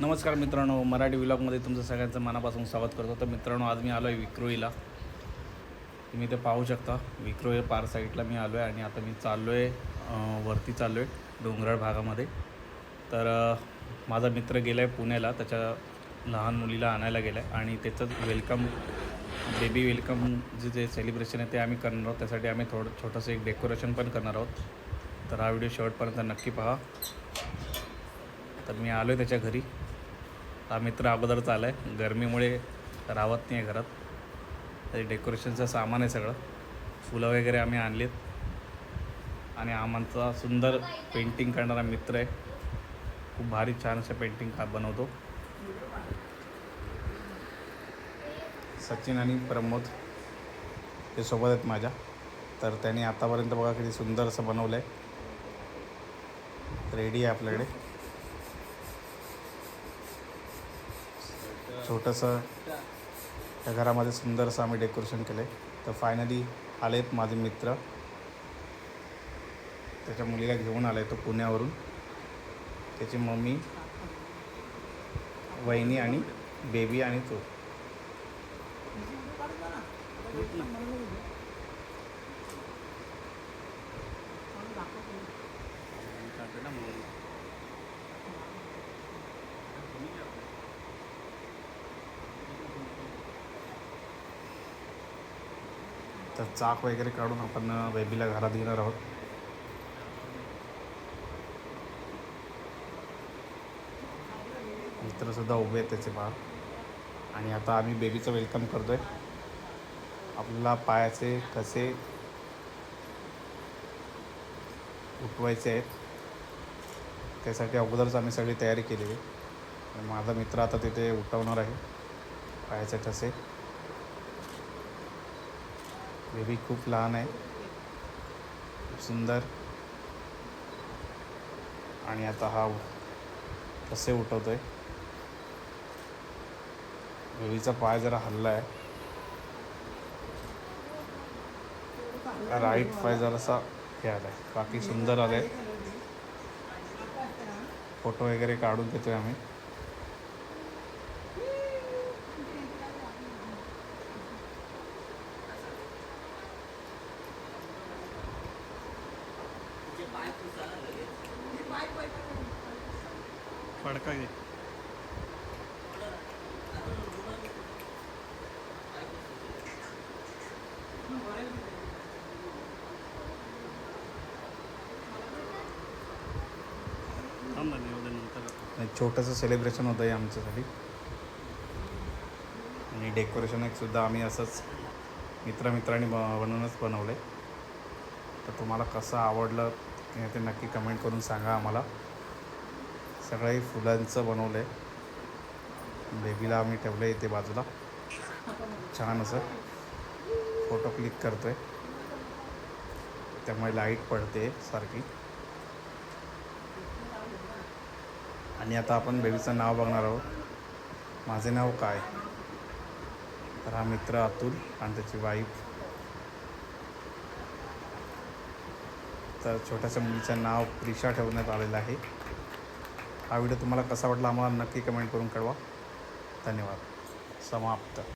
नमस्कार मित्रांनो मराठी व्लॉगमध्ये तुमचं सगळ्यांचं मनापासून स्वागत करतो. तर मित्रांनो आज मी आलो आहे विक्रोईला तुम्ही ते पाहू शकता विक्रोई पार साईडला मी आलो आहे आणि आता मी चाललो आहे वरती चाललो आहे डोंगराळ भागामध्ये. तर माझा मित्र गेला आहे पुण्याला त्याच्या लहान मुलीला आणायला गेला आहे आणि त्याचंच वेलकम बेबी वेलकम जे जे सेलिब्रेशन आहे ते आम्ही करणार आहोत. त्यासाठी आम्ही थोडं छोटंसं एक डेकोरेशन पण करणार आहोत. तर हा व्हिडिओ शेवटपर्यंत नक्की पहा. तर मी आलो आहे त्याच्या घरी. हा मित्र अगोदरच आला आहे गरमीमुळे राहत नाही आहे घरात. ते डेकोरेशनचं सामान आहे सगळं. फुलं वगैरे आम्ही आणलीत. आणि आमचा सुंदर पेंटिंग करणारा मित्र आहे. खूप भारी छान असं पेंटिंग का बनवतो. सचिन आणि प्रमोद ते सोबत आहेत माझ्या. तर त्यांनी आतापर्यंत बघा किती सुंदर असं बनवलं आहे रेडी आहे आपल्याकडे. छोटंसं त्या घरामध्ये सुंदर असं आम्ही डेकोरेशन केलं आहे तर फायनली आलेत माझे मित्र. त्याच्या मुलीला घेऊन आला आहे तो पुण्यावरून. त्याची मम्मी वहिनी आणि बेबी आणि तो. तर चाक वगैरे काढून आपण बेबीला घरात घेणार आहोत. मित्रसुद्धा उभे आहेत त्याचे बाहेर आणि आता आम्ही बेबीचं वेलकम करतो आहे आपल्याला पायाचे कसे उठवायचे आहेत त्यासाठी अगोदरच आम्ही सगळी तयारी केलेली आहे. माझा मित्र आता तिथे उठवणार आहे पायाचे ठसे बेबी खूप लहान आहे. खूप सुंदर. आणि आता हा कसे उठवतोय? बेबीचा पाय जरा हल्ला आहे. राईट पाय जरासा हे आला आहे. बाकी सुंदर आले. फोटो वगैरे काढून घेतोय आम्ही. फडका घे. छोटंसं सेलिब्रेशन होतं आहे आमच्यासाठी. आणि डेकोरेशन एक सुद्धा आम्ही असंच मित्रमित्रांनी ब बनवूनच बनवलं आहे तर तुम्हाला कसं आवडलं ते ते नक्की कमेंट करून सांगा आम्हाला. सगळंही फुलांचं बनवलं आहे बेबीला आम्ही ठेवलं आहे इथे बाजूला. छान असं. फोटो क्लिक करतो आहे त्यामुळे लाइट पडते सारखी. आणि आता आपण बेबीचं नाव बघणार आहोत. माझे नाव काय? तर हा मित्र अतुल आणि त्याची वाईफ तर छोट्याशा मुलीचं नाव प्रिशा ठेवण्यात आलेलं आहे. हा व्हिडिओ तुम्हाला कसा वाटला आम्हाला नक्की कमेंट करून कळवा. धन्यवाद. समाप्त.